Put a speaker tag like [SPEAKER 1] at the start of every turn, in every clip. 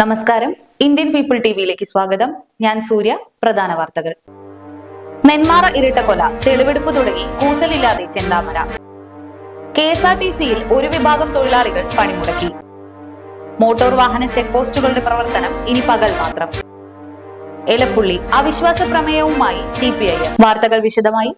[SPEAKER 1] നമസ്കാരം. Indian people ടിവിയിലേക്ക് സ്വാഗതം. ഞാൻ സൂര്യ പ്രധാന വാർത്തകൾ. നെന്മാറ ഇരട്ടക്കൊല തെളിവെടുപ്പ് തുടങ്ങി കൂസലില്ലാതെ Chenthamara. K S R T സിയിൽ ഒരു വിഭാഗം തൊഴിലാളികൾ പണിമുടക്കി. മോട്ടോർ വാഹന ചെക്ക് പോസ്റ്റുകളുടെ പ്രവർത്തനം ഇനി പകൽ മാത്രം. എലപ്പുള്ളി അവിശ്വാസ പ്രമേയവുമായി സി പി ഐ വാർത്തകൾ വിശദമായി.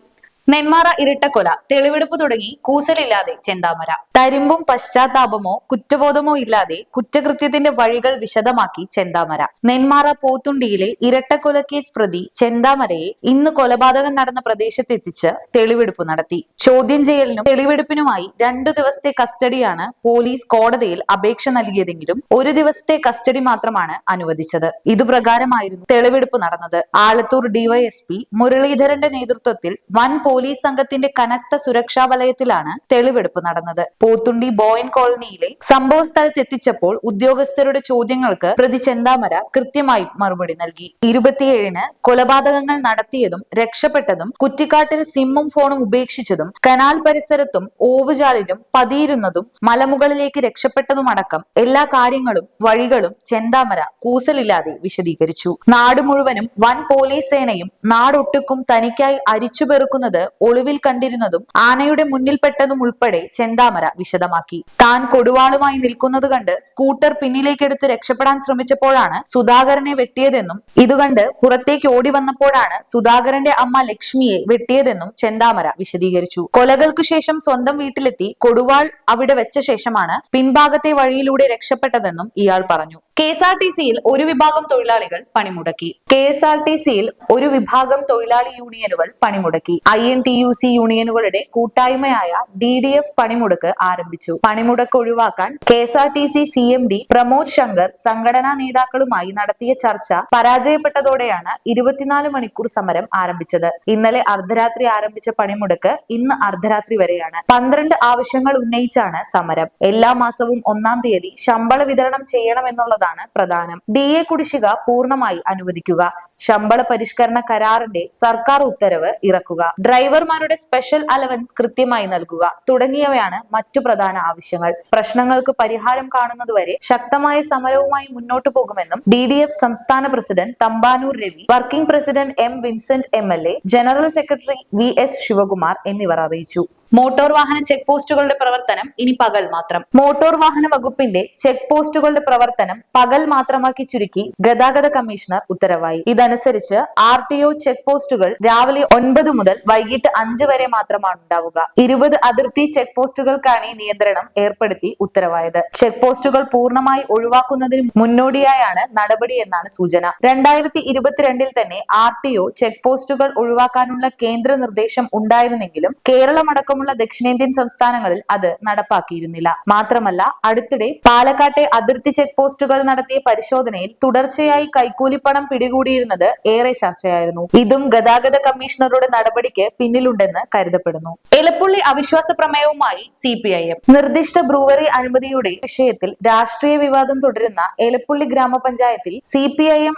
[SPEAKER 1] നെന്മാറ ഇരട്ടക്കൊല തെളിവെടുപ്പ് തുടങ്ങി കൂസലില്ലാതെ ചെന്താമര. തരിമ്പും പശ്ചാത്താപമോ കുറ്റബോധമോ ഇല്ലാതെ കുറ്റകൃത്യത്തിന്റെ വഴികൾ വിശദമാക്കി ചെന്താമര. നെന്മാറ പോത്തുണ്ടിയിലെ ഇരട്ടക്കൊല കേസ് പ്രതി ചെന്താമരയെ ഇന്ന് കൊലപാതകം നടന്ന പ്രദേശത്തെത്തിച്ച് തെളിവെടുപ്പ് നടത്തി. ചോദ്യം ചെയ്യലിനും തെളിവെടുപ്പിനുമായി രണ്ടു ദിവസത്തെ കസ്റ്റഡിയാണ് പോലീസ് കോടതിയിൽ അപേക്ഷ നൽകിയതെങ്കിലും ഒരു ദിവസത്തെ കസ്റ്റഡി മാത്രമാണ് അനുവദിച്ചത്. ഇതുപ്രകാരമായിരുന്നു തെളിവെടുപ്പ് നടന്നത്. ആലത്തൂർ ഡിവൈഎസ്പി മുരളീധരന്റെ നേതൃത്വത്തിൽ വൻ പോലീസ് സംഘത്തിന്റെ കനത്ത സുരക്ഷാ വലയത്തിലാണ് തെളിവെടുപ്പ് നടന്നത്. പോത്തുണ്ടി ബോയിൻ കോളനിയിലെ സംഭവ സ്ഥലത്ത് എത്തിച്ചപ്പോൾ ഉദ്യോഗസ്ഥരുടെ ചോദ്യങ്ങൾക്ക് പ്രതി ചെന്താമര കൃത്യമായി മറുപടി നൽകി. ഇരുപത്തിയേഴിന് കൊലപാതകങ്ങൾ നടത്തിയതും രക്ഷപ്പെട്ടതും കുറ്റിക്കാട്ടിൽ സിമ്മും ഫോണും ഉപേക്ഷിച്ചതും കനാൽ പരിസരത്തും ഓവുചാലിലും പതിയിരുന്നതും മലമുകളിലേക്ക് രക്ഷപ്പെട്ടതുമടക്കം എല്ലാ കാര്യങ്ങളും വഴികളും ചെന്താമര കൂസലില്ലാതെ വിശദീകരിച്ചു. നാട് മുഴുവനും വൻ പോലീസ് സേനയും നാടൊട്ടുക്കും തനിക്കായി അരിച്ചുപെറുക്കുന്നത് ഒളിവിൽ കണ്ടിരുന്നതും ആനയുടെ മുന്നിൽപ്പെട്ടതും ഉൾപ്പെടെ ചെന്താമര വിശദമാക്കി. താൻ കൊടുവാളുമായി നിൽക്കുന്നത് കണ്ട് സ്കൂട്ടർ പിന്നിലേക്കെടുത്ത് രക്ഷപ്പെടാൻ ശ്രമിച്ചപ്പോഴാണ് സുധാകരനെ വെട്ടിയതെന്നും ഇതുകണ്ട് പുറത്തേക്ക് ഓടി വന്നപ്പോഴാണ് സുധാകരന്റെ അമ്മ ലക്ഷ്മിയെ വെട്ടിയതെന്നും ചെന്താമര വിശദീകരിച്ചു. കൊലകൾക്ക് ശേഷം സ്വന്തം വീട്ടിലെത്തി കൊടുവാൾ അവിടെ വെച്ച ശേഷമാണ് പിൻഭാഗത്തെ വഴിയിലൂടെ രക്ഷപ്പെട്ടതെന്നും ഇയാൾ പറഞ്ഞു. കെ എസ് ആർ ടി സിയിൽ ഒരു വിഭാഗം തൊഴിലാളികൾ പണിമുടക്കി. കെ എസ് ആർ ടി സിയിൽ ഒരു വിഭാഗം തൊഴിലാളി യൂണിയനുകൾ പണിമുടക്കി. I N T U C യൂണിയനുകളുടെ കൂട്ടായ്മയായ ഡി ഡി എഫ് പണിമുടക്ക് ആരംഭിച്ചു. പണിമുടക്ക് ഒഴിവാക്കാൻ K S R T C C M D Pramod Shankar സംഘടനാ നേതാക്കളുമായി നടത്തിയ ചർച്ച പരാജയപ്പെട്ടതോടെയാണ് ഇരുപത്തിനാല് മണിക്കൂർ സമരം ആരംഭിച്ചത്. ഇന്നലെ അർദ്ധരാത്രി ആരംഭിച്ച പണിമുടക്ക് ഇന്ന് അർദ്ധരാത്രി വരെയാണ്. പന്ത്രണ്ട് ആവശ്യങ്ങൾ ഉന്നയിച്ചാണ് സമരം. എല്ലാ മാസവും ഒന്നാം തീയതി ശമ്പള വിതരണം ചെയ്യണമെന്നുള്ളതാണ് പ്രധാനം. ഡി എ കുടിശ്ശിക പൂർണമായി അനുവദിക്കുക. ശമ്പള പരിഷ്കരണ കരാറിന്റെ സർക്കാർ ഉത്തരവ് ഇറക്കുക. ഡ്രൈവർമാരുടെ സ്പെഷ്യൽ അലവൻസ് കൃത്യമായി നൽകുക തുടങ്ങിയവയാണ് മറ്റു പ്രധാന ആവശ്യങ്ങൾ. പ്രശ്നങ്ങൾക്ക് പരിഹാരം കാണുന്നതുവരെ ശക്തമായ സമരവുമായി മുന്നോട്ടു പോകുമെന്നും ഡി ഡി എഫ് സംസ്ഥാന president Thampanoor Ravi working president M Vincent M L A general secretary V S Sivakumar എന്നിവർ അറിയിച്ചു. മോട്ടോർ വാഹന ചെക്ക് പോസ്റ്റുകളുടെ പ്രവർത്തനം ഇനി പകൽ മാത്രം. മോട്ടോർ വാഹന വകുപ്പിന്റെ ചെക്ക് പോസ്റ്റുകളുടെ പ്രവർത്തനം പകൽ മാത്രമാക്കി ചുരുക്കി ഗതാഗത കമ്മീഷണർ ഉത്തരവായി. ഇതനുസരിച്ച് ആർ ടി ഒ ചെക്ക് പോസ്റ്റുകൾ രാവിലെ ഒൻപത് മുതൽ വൈകിട്ട് അഞ്ച് വരെ മാത്രമാണ് ഉണ്ടാവുക. ഇരുപത് അതിർത്തി ചെക്ക് പോസ്റ്റുകൾക്കാണ് ഈ നിയന്ത്രണം ഏർപ്പെടുത്തി ഉത്തരവായത്. ചെക്ക് പോസ്റ്റുകൾ പൂർണമായി ഒഴിവാക്കുന്നതിന് മുന്നോടിയായാണ് നടപടി എന്നാണ് സൂചന. രണ്ടായിരത്തി ഇരുപത്തിരണ്ടിൽ തന്നെ ആർ ടി ഒ ചെക്ക് പോസ്റ്റുകൾ ഒഴിവാക്കാനുള്ള കേന്ദ്ര നിർദ്ദേശം ഉണ്ടായിരുന്നെങ്കിലും കേരളമടക്കമുള്ള ദക്ഷിണേന്ത്യൻ സംസ്ഥാനങ്ങളിൽ അത് നടപ്പാക്കിയിരുന്നില്ല. മാത്രമല്ല അടുത്തിടെ പാലക്കാട്ടെ അതിർത്തി ചെക്ക് പോസ്റ്റുകൾ നടത്തിയ പരിശോധനയിൽ തുടർച്ചയായി കൈക്കൂലിപ്പണം പിടികൂടിയിരുന്നത് ഏറെ ചർച്ചയായിരുന്നു. ഇതും ഗതാഗത കമ്മീഷണറുടെ നടപടിക്ക് പിന്നിലുണ്ടെന്ന് കരുതപ്പെടുന്നു. എലപ്പുള്ളി അവിശ്വാസ പ്രമേയവുമായി സി പി ഐ എം. നിർദ്ദിഷ്ട ബ്രൂവറി അനുമതിയുടെ വിഷയത്തിൽ രാഷ്ട്രീയ വിവാദം തുടരുന്ന എലപ്പുള്ളി ഗ്രാമപഞ്ചായത്തിൽ സി പി ഐ എം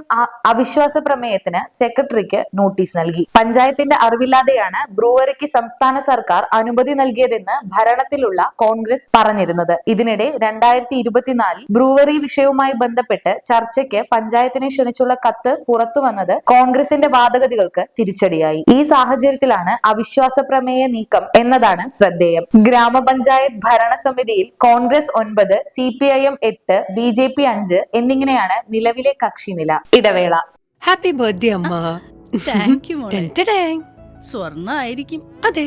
[SPEAKER 1] അവിശ്വാസ പ്രമേയത്തിന് സെക്രട്ടറിക്ക് നോട്ടീസ് നൽകി. പഞ്ചായത്തിന്റെ അറിവില്ലാതെയാണ് ബ്രൂവറിക്ക് സംസ്ഥാന സർക്കാർ അനുമതി നൽകിയതെന്ന് ഭരണത്തിലുള്ള കോൺഗ്രസ് പറഞ്ഞിരുന്നത്. ഇതിനിടെ രണ്ടായിരത്തി ഇരുപത്തിനാലിൽ ബ്രൂവറി വിഷയവുമായി ബന്ധപ്പെട്ട് ചർച്ചയ്ക്ക് പഞ്ചായത്തിനെ ക്ഷണിച്ചുള്ള കത്ത് പുറത്തു വന്നത് കോൺഗ്രസിന്റെ വാദഗതികൾക്ക് തിരിച്ചടിയായി. ഈ സാഹചര്യത്തിലാണ് അവിശ്വാസ പ്രമേയ നീക്കം എന്നതാണ് ശ്രദ്ധേയം. ഗ്രാമപഞ്ചായത്ത് ഭരണസമിതിയിൽ കോൺഗ്രസ് ഒൻപത് സി പി ഐ എം എട്ട് ബി ജെ പി അഞ്ച് എന്നിങ്ങനെയാണ് നിലവിലെ കക്ഷിനില ഇടവേള.
[SPEAKER 2] ഹാപ്പി ബർത്ത്ഡേ അമ്മ.
[SPEAKER 3] താങ്ക് യു മോളെ. സ്വർണ ആയിരിക്കും
[SPEAKER 2] അതെ.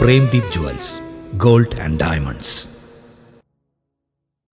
[SPEAKER 4] Premdeep jewels gold and diamonds.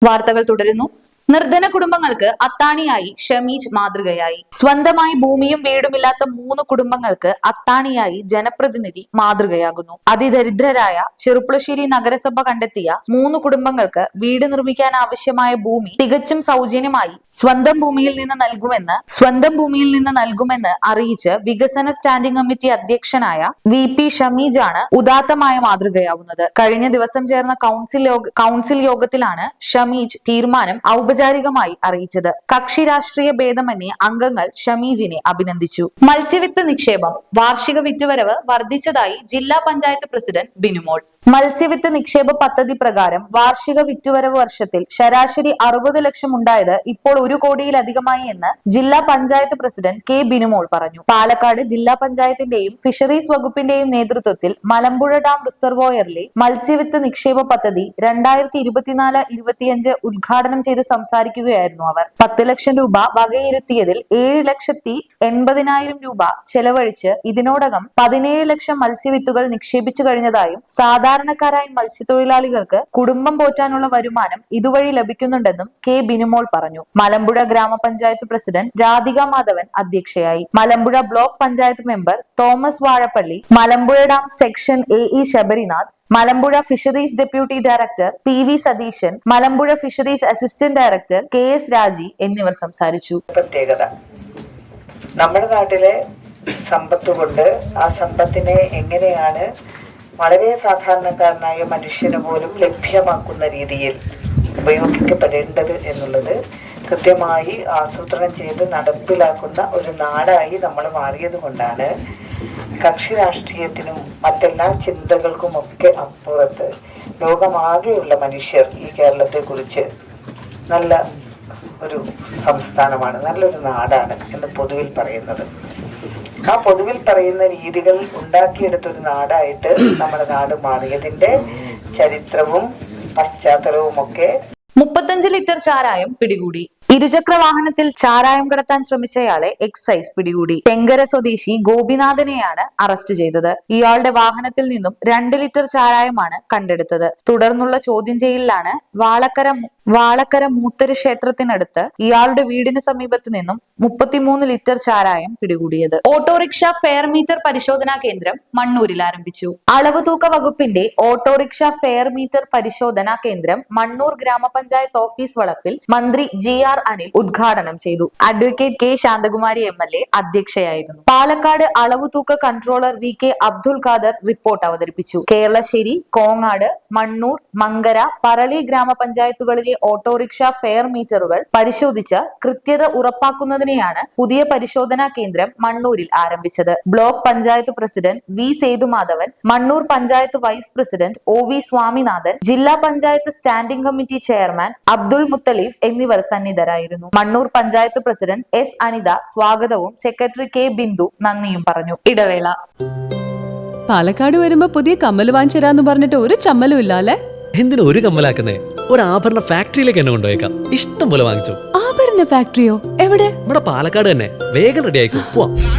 [SPEAKER 1] വാർത്തകൾ തുടരുന്നു. നിർധന കുടുംബങ്ങൾക്ക് അത്താണിയായി ഷമീജ് മാതൃകയായി. സ്വന്തമായി ഭൂമിയും വീടുമില്ലാത്ത മൂന്ന് കുടുംബങ്ങൾക്ക് അത്താണിയായി ജനപ്രതിനിധി മാതൃകയാകുന്നു. അതിദരിദ്രരായ ചെറുപ്പുളശ്ശേരി നഗരസഭ കണ്ടെത്തിയ മൂന്ന് കുടുംബങ്ങൾക്ക് വീട് നിർമ്മിക്കാൻ ആവശ്യമായ ഭൂമി തികച്ചും സൗജന്യമായി സ്വന്തം ഭൂമിയിൽ നിന്ന് നൽകുമെന്ന് സ്വന്തം ഭൂമിയിൽ നിന്ന് നൽകുമെന്ന് അറിയിച്ച് വികസന സ്റ്റാൻഡിംഗ് കമ്മിറ്റി അധ്യക്ഷനായ വി പി ഷമീജാണ് ഉദാത്തമായ മാതൃകയാവുന്നത്. കഴിഞ്ഞ ദിവസം ചേർന്ന കൗൺസിൽ കൗൺസിൽ യോഗത്തിലാണ് ഷമീജ് തീരുമാനം ഔപചാരികമായി അറിയിച്ചത്. കക്ഷി രാഷ്ട്രീയ ഭേദമന്യേ അംഗങ്ങൾ ഷമീജിനെ അഭിനന്ദിച്ചു. മത്സ്യവിത്ത് നിക്ഷേപം. വാർഷിക വിറ്റുവരവ് വർദ്ധിച്ചതായി ജില്ലാ പഞ്ചായത്ത് പ്രസിഡന്റ് ബിനുമോൾ. മത്സ്യവിത്ത് നിക്ഷേപ പദ്ധതി പ്രകാരം വാർഷിക വിറ്റുവരവ് വർഷത്തിൽ ശരാശരി അറുപത് ലക്ഷം ഉണ്ടായത് ഇപ്പോൾ ഒരു കോടിയിലധികമായി എന്ന് ജില്ലാ പഞ്ചായത്ത് പ്രസിഡന്റ് കെ ബിനുമോൾ പറഞ്ഞു. പാലക്കാട് ജില്ലാ പഞ്ചായത്തിന്റെയും ഫിഷറീസ് വകുപ്പിന്റെയും നേതൃത്വത്തിൽ മലമ്പുഴ ഡാം റിസർവോയറിലെ മത്സ്യവിത്ത് നിക്ഷേപ പദ്ധതി രണ്ടായിരത്തി ഇരുപത്തിനാല് ഇരുപത്തിയഞ്ച് ഉദ്ഘാടനം ചെയ്ത് സംസാരിക്കുകയായിരുന്നു അവർ. പത്ത് ലക്ഷം രൂപ വകയിരുത്തിയതിൽ ഏഴ് ലക്ഷത്തി എൺപതിനായിരം രൂപ ചെലവഴിച്ച് ഇതിനോടകം പതിനേഴ് ലക്ഷം മത്സ്യവിത്തുകൾ നിക്ഷേപിച്ചു കഴിഞ്ഞതായും സാധാരണക്കാരായ മത്സ്യത്തൊഴിലാളികൾക്ക് കുടുംബം പോറ്റാനുള്ള വരുമാനം ഇതുവഴി ലഭിക്കുന്നുണ്ടെന്നും കെ ബിനുമോൾ പറഞ്ഞു. മലമ്പുഴ ഗ്രാമപഞ്ചായത്ത് പ്രസിഡന്റ് രാധിക മാധവൻ അധ്യക്ഷയായി. Malampuzha block panchayat member Thomas Vazhappally Malampuzha dam section A E Sabarinath Malampuzha fisheries deputy director P V Satheesan Malampuzha fisheries assistant director K S Raji എന്നിവർ സംസാരിച്ചു.
[SPEAKER 5] പ്രത്യേകത. നമ്മുടെ നാട്ടിലെ സമ്പത്ത് കൊണ്ട് ആ സമ്പത്തിനെ എങ്ങനെയാണ് വളരെ സാധാരണക്കാരനായ മനുഷ്യന് പോലും ലഭ്യമാക്കുന്ന രീതിയിൽ ഉപയോഗിക്കപ്പെടേണ്ടത് എന്നുള്ളത് കൃത്യമായി ആസൂത്രണം ചെയ്ത് നടപ്പിലാക്കുന്ന ഒരു നാടായി നമ്മൾ മാറിയത് കൊണ്ടാണ് കക്ഷി രാഷ്ട്രീയത്തിനും മറ്റെല്ലാ ചിന്തകൾക്കുമൊക്കെ അപ്പുറത്ത് ലോകമാകെയുള്ള മനുഷ്യർ ഈ കേരളത്തെ കുറിച്ച് നല്ല ഒരു സംസ്ഥാനമാണ് നല്ലൊരു നാടാണ് എന്ന് പൊതുവിൽ പറയുന്നത്. ആ പൊതുവിൽ പറയുന്ന രീതികൾ ഉണ്ടാക്കിയെടുത്തൊരു നാടായിട്ട് നമ്മുടെ നാട് മാറിയതിന്റെ ചരിത്രവും പശ്ചാത്തലവും ഒക്കെ
[SPEAKER 1] മുപ്പത്തഞ്ച് ലിറ്റർ ചാരായം പിടികൂടി. ഇരുചക്ര വാഹനത്തിൽ ചാരായം കടത്താൻ ശ്രമിച്ചയാളെ എക്സൈസ് പിടികൂടി. തെങ്കര സ്വദേശി ഗോപിനാഥനെയാണ് അറസ്റ്റ് ചെയ്തത്. ഇയാളുടെ വാഹനത്തിൽ നിന്നും രണ്ട് ലിറ്റർ ചാരായമാണ് കണ്ടെടുത്തത്. തുടർന്നുള്ള ചോദ്യം ചെയ്യലിലാണ് വാളക്കര വാളക്കര മൂത്തര ക്ഷേത്രത്തിനടുത്ത് ഇയാളുടെ വീടിന് സമീപത്ത് നിന്നും മുപ്പത്തിമൂന്ന് ലിറ്റർ ചാരായം പിടികൂടിയത്. ഓട്ടോറിക്ഷ ഫെയർ മീറ്റർ പരിശോധനാ കേന്ദ്രം മണ്ണൂരിൽ ആരംഭിച്ചു. അളവ് തൂക്ക വകുപ്പിന്റെ ഓട്ടോറിക്ഷ ഫെയർ മീറ്റർ പരിശോധനാ കേന്ദ്രം മണ്ണൂർ ഗ്രാമപഞ്ചായത്ത് ഓഫീസ് വളപ്പിൽ മന്ത്രി ജി ആർ അനിൽ ഉദ്ഘാടനം ചെയ്തു. Advocate K Santhakumari M L A അധ്യക്ഷയായിരുന്നു. Palakkad അളവ് തൂക്ക controller V K Abdul Khader report അവതരിപ്പിച്ചു. കേരളശ്ശേരി കോങ്ങാട് മണ്ണൂർ മങ്കര പറളി ഗ്രാമപഞ്ചായത്തുകളിലെ ഓട്ടോറിക്ഷ ഫെയർ മീറ്ററുകൾ പരിശോധിച്ച് കൃത്യത ഉറപ്പാക്കുന്നതിനെയാണ് പുതിയ പരിശോധനാ കേന്ദ്രം മണ്ണൂരിൽ ആരംഭിച്ചത്. Block panchayat president V Sethumadhavan Mannur panchayat vice president O V Swaminathan ജില്ലാ panchayat standing committee chairman Abdul Muthaleef എന്നിവർ സന്നിധരായിരുന്നു മണ്ണൂർ പഞ്ചായത്ത് പ്രസിഡന്റ് എസ് അനിത സ്വാഗതവും സെക്രട്ടറി കെ ബിന്ദു നന്ദിയും പറഞ്ഞു. ഇടവേള.
[SPEAKER 6] പാലക്കാട് വരുമ്പോ പുതിയ കമ്മൽ വാങ്ങിച്ചരാന്ന് പറഞ്ഞിട്ട് ഒരു ചമ്മലും ഇല്ല അല്ലെ
[SPEAKER 7] എന്തിനാ ഒരു കമ്മലാക്കുന്നേ? ഒരു ആഭരണ ഫാക്ടറിയിലേക്ക് എന്നെ കൊണ്ടുപോയേക്കാം. ഇഷ്ടം പോലെ വാങ്ങിച്ചു.
[SPEAKER 6] ആഭരണ ഫാക്ടറിയോ? എവിടെ?
[SPEAKER 7] ഇവിടെ പാലക്കാട് തന്നെ. വേഗം റെഡി ആയിക്കോ. പോവാം.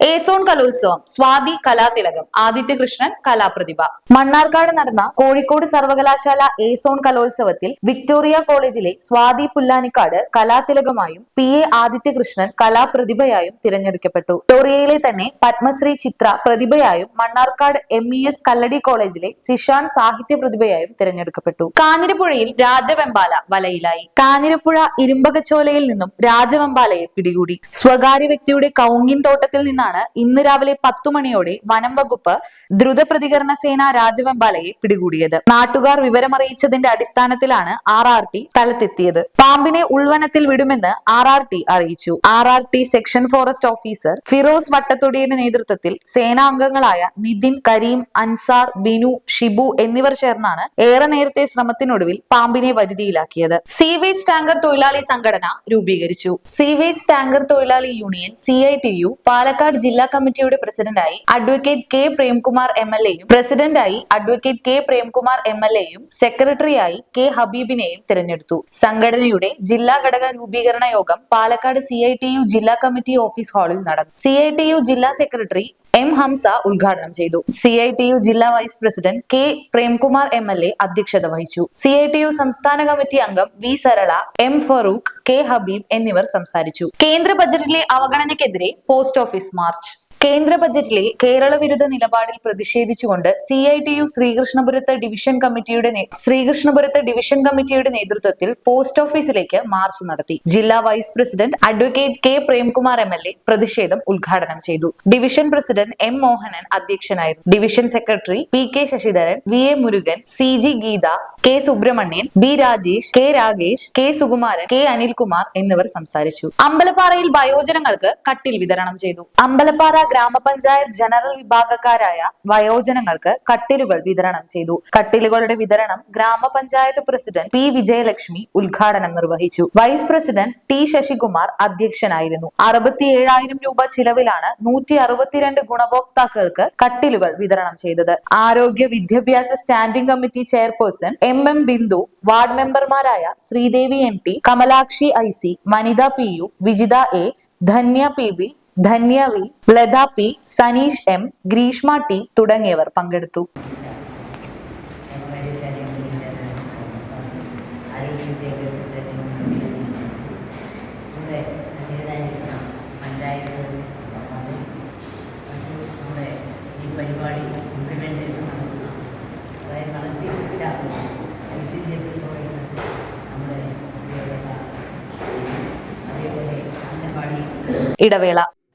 [SPEAKER 1] ഏസോൺ കലോത്സവം സ്വാതി കലാതിലകം ആദിത്യകൃഷ്ണൻ കലാപ്രതിഭ. മണ്ണാർക്കാട് നടന്ന കോഴിക്കോട് സർവകലാശാല ഏസോൺ കലോത്സവത്തിൽ വിക്ടോറിയ കോളേജിലെ സ്വാതി പുല്ലാനിക്കാട് കലാതിലകമായും പി എ ആദിത്യകൃഷ്ണൻ കലാപ്രതിഭയായും തിരഞ്ഞെടുക്കപ്പെട്ടു. വിക്ടോറിയയിലെ തന്നെ Padmashree Chithra പ്രതിഭയായും Mannarkkad M E S Kalladi കോളേജിലെ സിഷാൻ സാഹിത്യ പ്രതിഭയായും തിരഞ്ഞെടുക്കപ്പെട്ടു. കാഞ്ഞിരപ്പുഴയിൽ രാജവെമ്പാല വലയിലായി. കാഞ്ഞിരപ്പുഴ ഇരുമ്പകച്ചോലയിൽ നിന്നും രാജവെമ്പാലയെ പിടികൂടി. സ്വകാര്യ വ്യക്തിയുടെ കൗങ്ങിൻ തോട്ടത്തിൽ നിന്നാണ് ഇന്ന് രാവിലെ പത്തു മണിയോടെ വനം വകുപ്പ് ദ്രുത പ്രതികരണ സേന രാജവെമ്പാലയെ പിടികൂടിയത്. നാട്ടുകാർ വിവരമറിയിച്ചതിന്റെ അടിസ്ഥാനത്തിലാണ് ആർ ആർ ടി സ്ഥലത്തെത്തിയത്. പാമ്പിനെ ഉൾവനത്തിൽ വിടുമെന്ന് ആർ ആർ ടി അറിയിച്ചു. R R T section forest officer Firoz വട്ടത്തൊടിയുടെ നേതൃത്വത്തിൽ സേനാംഗങ്ങളായ നിതിൻ കരീം അൻസാർ ബിനു ഷിബു എന്നിവർ ചേർന്നാണ് ഏറെ നേരത്തെ ശ്രമത്തിനൊടുവിൽ പാമ്പിനെ വരുതിയിലാക്കിയത്. സീവേജ് ടാങ്കർ തൊഴിലാളി സംഘടന രൂപീകരിച്ചു. സീവേജ് ടാങ്കർ തൊഴിലാളി union C I T U Palakkad ജില്ലാ കമ്മിറ്റിയുടെ പ്രസിഡന്റായി advocate K Premkumar M L എയും പ്രസിഡന്റായി advocate K Premkumar M L എയും സെക്രട്ടറിയായി കെ ഹബീബിനെയും തിരഞ്ഞെടുത്തു. സംഘടനയുടെ ജില്ലാ ഘടക രൂപീകരണ യോഗം പാലക്കാട് സി ജില്ലാ കമ്മിറ്റി ഓഫീസ് ഹാളിൽ നടന്നു. സി ജില്ലാ സെക്രട്ടറി എം ഹംസ ഉദ്ഘാടനം ചെയ്തു. സി ഐ ടി യു ജില്ലാ vice president K Premkumar M L A അധ്യക്ഷത വഹിച്ചു. സി ഐ ടി യു സംസ്ഥാന കമ്മിറ്റി അംഗം V Sarala M Farooq K Habeeb എന്നിവർ സംസാരിച്ചു. കേന്ദ്ര ബജറ്റിലെ അവഗണനയ്ക്കെതിരെ പോസ്റ്റ് ഓഫീസ് മാർച്ച്. കേന്ദ്ര ബജറ്റിലെ കേരള വിരുദ്ധ നിലപാടിൽ പ്രതിഷേധിച്ചുകൊണ്ട് സി ഐ ടി യു ശ്രീകൃഷ്ണപുരത്ത് ഡിവിഷൻ കമ്മിറ്റിയുടെ ശ്രീകൃഷ്ണപുരത്ത് ഡിവിഷൻ കമ്മിറ്റിയുടെ നേതൃത്വത്തിൽ പോസ്റ്റ് ഓഫീസിലേക്ക് മാർച്ച് നടത്തി. ജില്ലാ vice president advocate K Premkumar M L A പ്രതിഷേധം ഉദ്ഘാടനം ചെയ്തു. ഡിവിഷൻ പ്രസിഡന്റ് എം മോഹനൻ അധ്യക്ഷനായിരുന്നു. Division secretary P K Sasidharan V A Murugan C G Geetha K Subramanian B Rajesh K Ragesh K Sukumaran K Anilkumar എന്നിവർ സംസാരിച്ചു. അമ്പലപ്പാറയിൽ വയോജനങ്ങൾക്ക് കട്ടിൽ വിതരണം ചെയ്തു. അമ്പലപ്പാറ ഗ്രാമപഞ്ചായത്ത് ജനറൽ വിഭാഗക്കാരായ വയോജനങ്ങൾക്ക് കട്ടിലുകൾ വിതരണം ചെയ്തു. കട്ടിലുകളുടെ വിതരണം ഗ്രാമപഞ്ചായത്ത് പ്രസിഡന്റ് പി വിജയലക്ഷ്മി ഉദ്ഘാടനം നിർവഹിച്ചു. വൈസ് പ്രസിഡന്റ് ടി ശശികുമാർ അധ്യക്ഷനായിരുന്നു. അറുപത്തിയേഴായിരം രൂപ ചിലവിലാണ് നൂറ്റി അറുപത്തിരണ്ട് ഗുണഭോക്താക്കൾക്ക് കട്ടിലുകൾ വിതരണം ചെയ്തത്. ആരോഗ്യ വിദ്യാഭ്യാസ standing committee chairperson M M Bindu ward മെമ്പർമാരായ Sreedevi M T Kamalakshi I C Vanitha P U Vijitha A Dhanya P V Dhanya V Latha P Saneesh M Greeshma T തുടങ്ങിയവർ പങ്കെടുത്തു. ഇടവേള.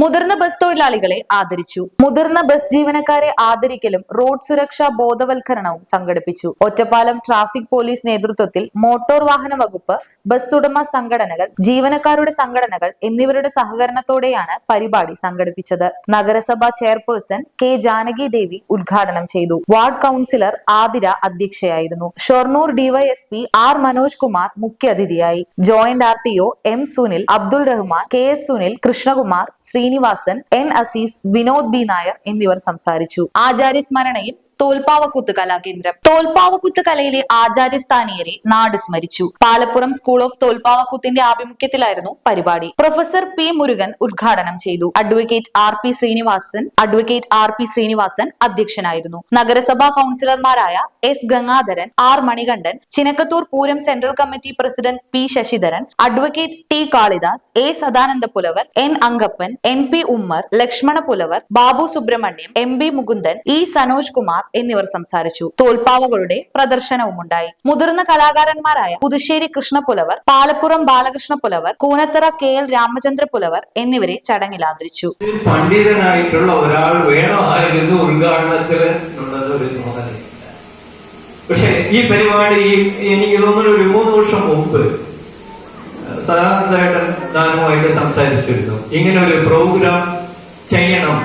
[SPEAKER 1] മുതിർന്ന ബസ് തൊഴിലാളികളെ ആദരിച്ചു. മുതിർന്ന ബസ് ജീവനക്കാരെ ആദരിക്കലും road സുരക്ഷാ ബോധവൽക്കരണവും സംഘടിപ്പിച്ചു. ഒറ്റപ്പാലം ട്രാഫിക് പോലീസ് നേതൃത്വത്തിൽ മോട്ടോർ വാഹന വകുപ്പ് ബസ് ഉടമ സംഘടനകൾ ജീവനക്കാരുടെ സംഘടനകൾ എന്നിവരുടെ സഹകരണത്തോടെയാണ് പരിപാടി സംഘടിപ്പിച്ചത്. നഗരസഭാ ചെയർപേഴ്സൺ കെ ജാനകി ദേവി ഉദ്ഘാടനം ചെയ്തു. വാർഡ് കൗൺസിലർ ആതിര അധ്യക്ഷയായിരുന്നു. ഷൊർണൂർ ഡിവൈഎസ്പി ആർ മനോജ് കുമാർ മുഖ്യാതിഥിയായി joint R T M Sunil Abdul Rahman K S Sunil Krishnakumar Sreenivasan N Azeez Vinod B Nair എന്നിവർ സംസാരിച്ചു. ആചാര്യസ്മരണയിൽ തോൽപ്പാവക്കുത്ത് കലാകേന്ദ്രം. തോൽപ്പാവക്കൂത്ത് കലയിലെ ആചാര്യസ്ഥാനീയരെ നാട് സ്മരിച്ചു. പാലപ്പുറം സ്കൂൾ ഓഫ് തോൽപ്പാവക്കൂത്തിന്റെ ആഭിമുഖ്യത്തിലായിരുന്നു പരിപാടി. പ്രൊഫസർ പി മുരുകൻ ഉദ്ഘാടനം ചെയ്തു. Advocate R P Sreenivasan advocate R P Sreenivasan അധ്യക്ഷനായിരുന്നു. നഗരസഭാ കൌൺസിലർമാരായ S Gangadharan R Manikandan Chinakkathur Pooram central committee president P Sasidharan advocate T Kalidas A Sadananda Pulavar N Angappan N P Ummer Lakshmana Pulavar Babu Subramaniam M B Mukundan E Sanoj Kumar എന്നിവർ സംസാരിച്ചു. തോൽപ്പാവകളുടെ പ്രദർശനവും ഉണ്ടായി മുതിർന്ന കലാകാരന്മാരായ Puthussery Krishnapulavar Palappuram Balakrishna Pulavar Koonathara K L Ramachandra Pulavar എന്നിവരെ ചടങ്ങിൽ ആദരിച്ചു.
[SPEAKER 8] പണ്ഡിതനായിട്ടുള്ള ഒരാൾ വേണമായിരുന്നു പക്ഷെ ഈ പരിപാടി എനിക്ക് തോന്നുന്നു ഒരു മൂന്ന് വർഷം മുമ്പ് സദാനന്ദേട്ടൻ ഞാനുമായിട്ട് സംസാരിച്ചിരുന്നു. ഇങ്ങനെ ഒരു പ്രോഗ്രാം ചെയ്യണം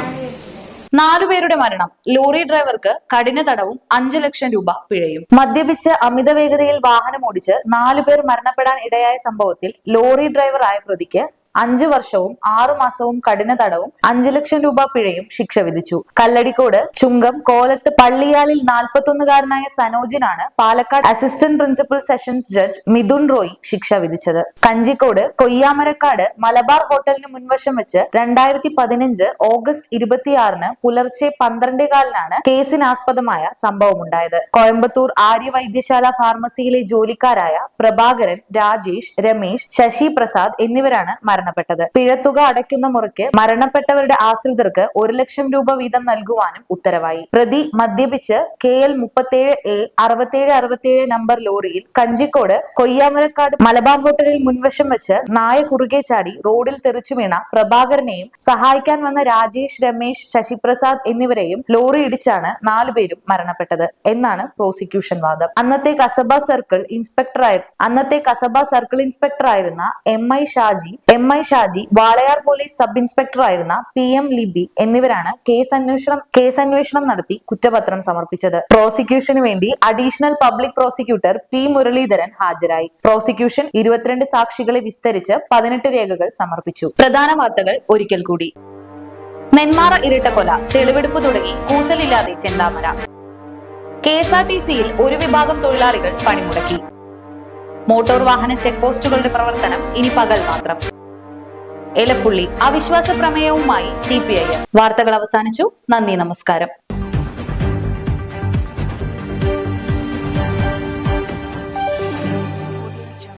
[SPEAKER 1] നാലുപേരുടെ മരണം. ലോറി ഡ്രൈവർക്ക് കഠിന തടവും അഞ്ചു ലക്ഷം രൂപ പിഴയും. മദ്യപിച്ച് അമിത വേഗതയിൽ വാഹനമോടിച്ച് നാലുപേർ മരണപ്പെടാൻ ഇടയായ സംഭവത്തിൽ ലോറി ഡ്രൈവറായ പ്രതിക്ക് അഞ്ചു വർഷവും ആറു മാസവും കഠിന തടവും അഞ്ചു ലക്ഷം രൂപ പിഴയും ശിക്ഷ വിധിച്ചു. കല്ലടിക്കോട് ചുങ്കം കോലത്ത് പള്ളിയാലിൽ നാൽപ്പത്തൊന്നുകാരനായ സനോജിനാണ് Palakkad assistant principal sessions judge Mithun Roy ശിക്ഷ വിധിച്ചത്. കഞ്ചിക്കോട് കൊയ്യാമരക്കാട് മലബാർ ഹോട്ടലിന് മുൻവശം വെച്ച് രണ്ടായിരത്തി പതിനഞ്ച് ഓഗസ്റ്റ് ഇരുപത്തിയാറിന് പുലർച്ചെ പന്ത്രണ്ടേകാലിനാണ് കേസിനാസ്പദമായ സംഭവമുണ്ടായത്. കോയമ്പത്തൂർ ആര്യവൈദ്യശാല ഫാർമസിയിലെ ജോലിക്കാരായ പ്രഭാകരൻ രാജേഷ് രമേശ് ശശി പ്രസാദ് എന്നിവരാണ് മരണപ്പെട്ടത്. പിഴത്തുക അടയ്ക്കുന്ന മുറയ്ക്ക് മരണപ്പെട്ടവരുടെ ആശ്രിതർക്ക് ഒരു ലക്ഷം രൂപ വീതം നൽകുവാനും ഉത്തരവായി. പ്രതി മദ്യപിച്ച് കെ എൽ മുപ്പത്തേഴ് എ അറുപത്തേഴ് അറുപത്തേഴ് നമ്പർ ലോറിയിൽ കഞ്ചിക്കോട് കൊയ്യാമരക്കാട് മലബാർ ഹോട്ടലിൽ മുൻവശം വെച്ച് നായ കുറുകെ ചാടി റോഡിൽ തെറിച്ചു വീണ പ്രഭാകരനെയും സഹായിക്കാൻ വന്ന രാജേഷ് രമേശ് ശശിപ്രസാദ് എന്നിവരെയും ലോറി ഇടിച്ചാണ് നാലുപേരും മരണപ്പെട്ടത് എന്നാണ് പ്രോസിക്യൂഷൻ വാദം. അന്നത്തെ കസബ സർക്കിൾ ഇൻസ്പെക്ടറായി അന്നത്തെ Kasaba circle ഇൻസ്പെക്ടറായിരുന്ന M I Shaji I Shaji Walayar police sub inspector ഇൻസ്പെക്ടറായിരുന്ന P M Libi എന്നിവരാണ് കേസ് അന്വേഷണം കേസ് അന്വേഷണം നടത്തി കുറ്റപത്രം സമർപ്പിച്ചത്. പ്രോസിക്യൂഷന് വേണ്ടി additional public prosecutor P Muraleedharan ഹാജരായി. പ്രോസിക്യൂഷൻ ഇരുപത്തിരണ്ട് സാക്ഷികളെ വിസ്തരിച്ച് പതിനെട്ട് രേഖകൾ സമർപ്പിച്ചു. പ്രധാന വാർത്തകൾ ഒരിക്കൽ കൂടി. നെന്മാറ ഇരട്ടക്കൊല തെളിവെടുപ്പ് തുടങ്ങി കൂസലില്ലാതെ Chenthamara. K S R T സിയിൽ ഒരു വിഭാഗം തൊഴിലാളികൾ പണിമുടക്കി. മോട്ടോർ വാഹന ചെക്ക് പോസ്റ്റുകളുടെ പ്രവർത്തനം ഇനി പകൽ മാത്രം. എലപ്പുള്ളി അവിശ്വാസ പ്രമേയവുമായി സി പി ഐ വാർത്തകൾ അവസാനിച്ചു. നന്ദി നമസ്കാരം.